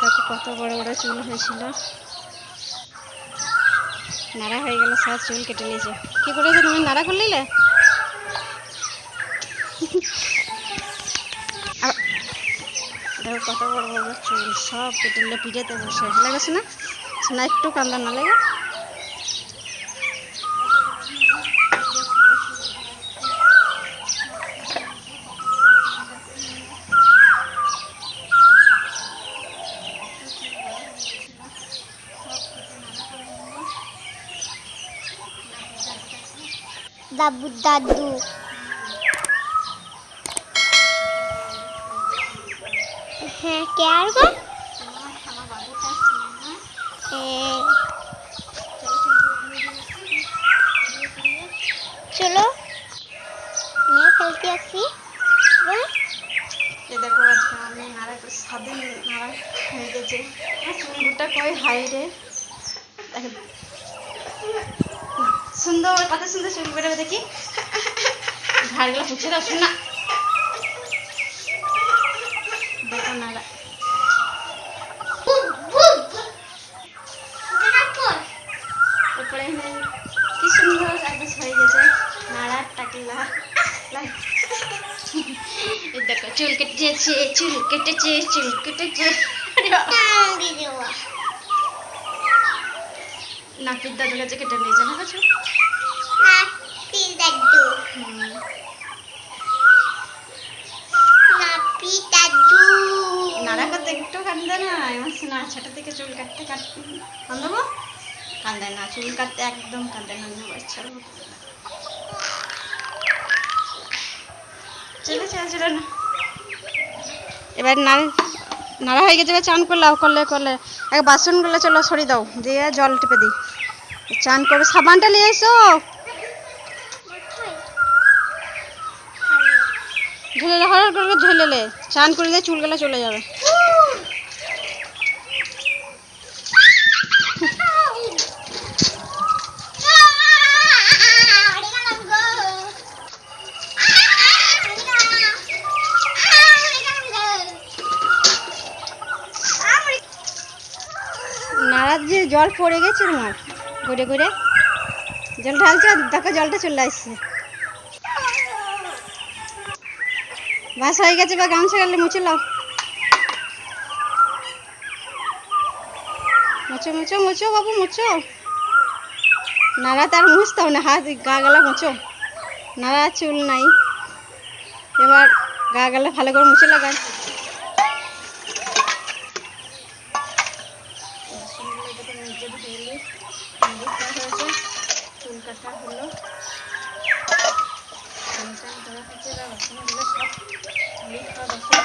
দেখো কত বড় বড় চুল হয়েছিল নাড়া হয়ে গেল সব চুল কেটে নিয়েছে কি করেছ তুমি নাড়া করে নিলে দেখো কত বড় বড় চুল সব কেটে নিলে পিঠেতে বসে লেগেছে না না একটু কান্দা না লেগে দাবু দাদু। হ্যাঁ কে আর গো? চলো। নিয়ে খেলতে আসি। দেখো, আজকে আমি নাড়া করে স্বাধীন নাড়া হয়ে গেছে। আর চুলগুটা কই হাই রে? সুন্দর কত সুন্দর চুল বেরোবে দেখি। ঘাড়গুলো পুছে দাও শোন না। কি সুন্দর গেছে। নাড়া টাকলা দেখো চুল কেটেছে চুল কেটেছে চুল কেটেছে। নাপিত দাদুর কাছে কেটে নিয়েছে না কিছু দাদু হুম। নাপি দাদু নাড়া করতে একটু কান্দে না আমার শোনা ছোট থেকে চুল কাটতে কাটতে কান্দবো? কান্দে না, চুল কাটতে একদম কান্দে না বাচ্চার চলে চলে না। এবার নাড়া হয়ে গেছে, এবার চান করলে করলে করলে। এক বাসনগুলো চলো সরি দাও, দিয়ে জল টিপে দিই। চান করবে, সাবানটা নিয়ে এসো। ঝেলে হর করে ঝেলেলে চান করে দিয়ে চুলগুলো চলে যাবে। যে জল পড়ে গেছে তোমার ঘুরে ঘুরে জল ঢালছে দেখো জলটা চলে আসছে। বাস হয়ে গেছে বা গামছা গেলে মুছে লাও মুছো মুছো মুছো বাবু, মুছো। নাড়া তার মুছতে হবে না, হাত গা গেলা মুছো। নাড়া চুল নাই। এবার গা গেলে ভালো করে মুছে লাগান চুল কাটা হলো স্নান করা হচ্ছে বা বাসনগুলো সব বা বাসন